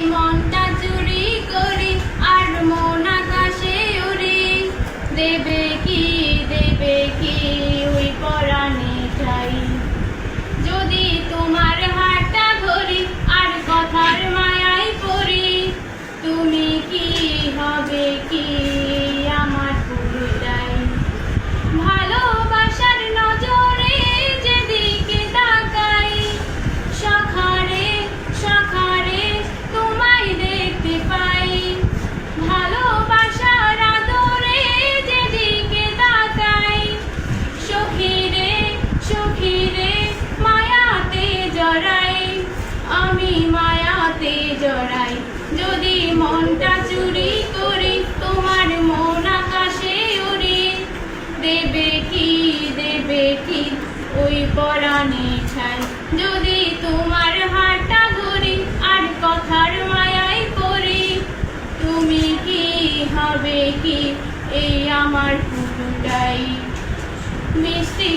মনটা চুরি করি, আর মন আকাশে উড়ি। দেবে কি দেবে কি ওই পরাণে চাই। যদি তোমার হাতটা ধরি, আর কথার মায়াই পড়ি, তুমি কি হবে কি? যদি মনটা চুরি করি, তোমার মন আকাশে উড়ি। দেবে কি দেবে কি ওই পরাণে ছাই। যদি তোমার হাতটা ধরি আর কথার মায়ায় পড়ি, তুমি কি হবে কি? এই আমার পুরোটাই মিষ্টি